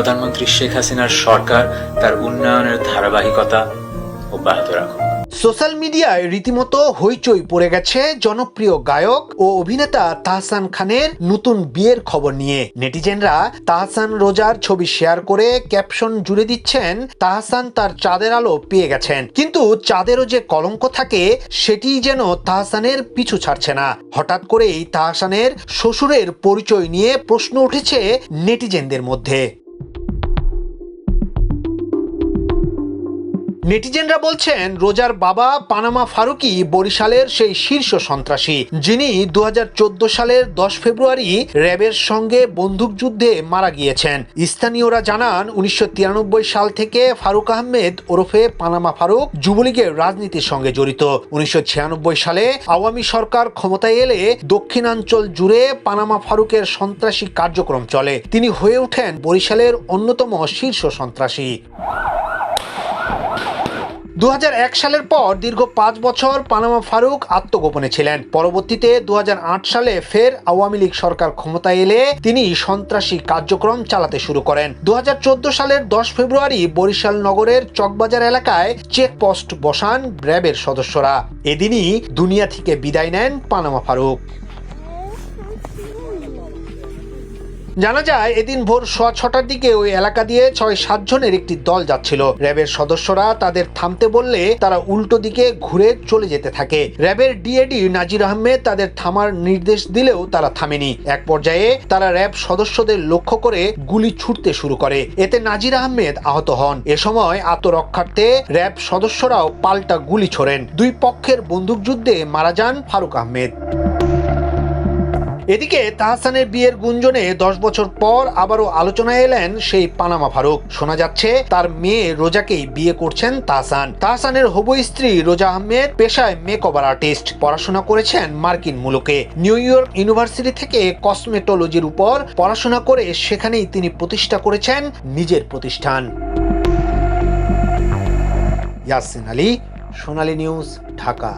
প্রধানমন্ত্রী শেখ হাসিনার সরকার তার উন্নয়নের ধারাবাহিকতা অব্যাহত রাখুক। সোশ্যাল মিডিয়ায় রীতিমতো হইচই পড়ে গেছে জনপ্রিয় গায়ক ও অভিনেতা তাহসান খানের নতুন বিয়ের খবর নিয়ে। নেটিজেনরা তাহসান রোজার ছবি শেয়ার করে ক্যাপশন জুড়ে দিচ্ছেন, তাহসান তার চাঁদের আলো পেয়ে গেছেন। কিন্তু চাঁদেরও যে কলঙ্ক থাকে সেটি যেন তাহসানের পিছু ছাড়ছে না। হঠাৎ করেই তাহসানের শ্বশুরের পরিচয় নিয়ে প্রশ্ন উঠেছে নেটিজেনদের মধ্যে। নেটিজেনরা বলছেন, রোজার বাবা পানামা ফারুকি বরিশালের সেই শীর্ষ সন্ত্রাসী, যিনি দু হাজার চোদ্দ সালের দশ ফেব্রুয়ারি র্যাবের সঙ্গে বন্দুকযুদ্ধে মারা গিয়েছেন। স্থানীয়রা জানান, উনিশশো তিরানব্বই সাল থেকে ফারুক আহমেদ ওরফে পানামা ফারুক যুবলীগের রাজনীতির সঙ্গে জড়িত। উনিশশো ছিয়ানব্বই সালে আওয়ামী সরকার ক্ষমতায় এলে দক্ষিণাঞ্চল জুড়ে পানামা ফারুকের সন্ত্রাসী কার্যক্রম চলে। তিনি হয়ে ওঠেন বরিশালের অন্যতম শীর্ষ সন্ত্রাসী। দু হাজার এক সালের পর দীর্ঘ পাঁচ বছর পানামা ফারুক আত্মগোপনে ছিলেন। পরবর্তীতে দুহাজার আট সালে ফের আওয়ামী লীগ সরকার ক্ষমতায় এলে তিনি সন্ত্রাসী কার্যক্রম চালাতে শুরু করেন। দুহাজার চোদ্দ সালের দশ ফেব্রুয়ারি বরিশাল নগরের চকবাজার এলাকায় চেকপোস্ট বসান র্যাবের সদস্যরা। এদিনই দুনিয়া থেকে বিদায় নেন পানামা ফারুক। জানা যায়, এদিন ভোর সোয়া ছটার দিকে ওই এলাকা দিয়ে ছয়, সাত জনের একটি দল যাচ্ছিল। র্যাবের সদস্যরা তাদের থামতে বললে তারা উল্টো দিকে ঘুরে চলে যেতে থাকে। র্যাবের ডিএডি নাজির আহমেদ তাদের থামার নির্দেশ দিলেও তারা থামেনি। এক পর্যায়ে তারা র্যাব সদস্যদের লক্ষ্য করে গুলি ছুটতে শুরু করে। এতে নাজির আহমেদ আহত হন। এ সময় আত্মরক্ষার্থে র্যাব সদস্যরাও পাল্টা গুলি ছোড়েন। দুই পক্ষের বন্দুকযুদ্ধে মারা যান ফারুক আহমেদ। এদিকে তাহসানের বিয়ের গুঞ্জনে দশ বছর পর আবারও আলোচনায় এলেন সেই পানামা ফারুক। শোনা যাচ্ছে, তার মেয়ে রোজাকেই বিয়ে করছেন তাহসান। তাহসানের হবু স্ত্রী রোজা আহমেদ পেশায় মেকওভার আর্টিস্ট। পড়াশোনা করেছেন মার্কিন মুলুকে। নিউ ইয়র্ক ইউনিভার্সিটি থেকে কসমেটোলজির উপর পড়াশোনা করে সেখানেই তিনি প্রতিষ্ঠা করেছেন নিজের প্রতিষ্ঠান। ইয়াসিন আলী, সোনালী নিউজ, ঢাকা।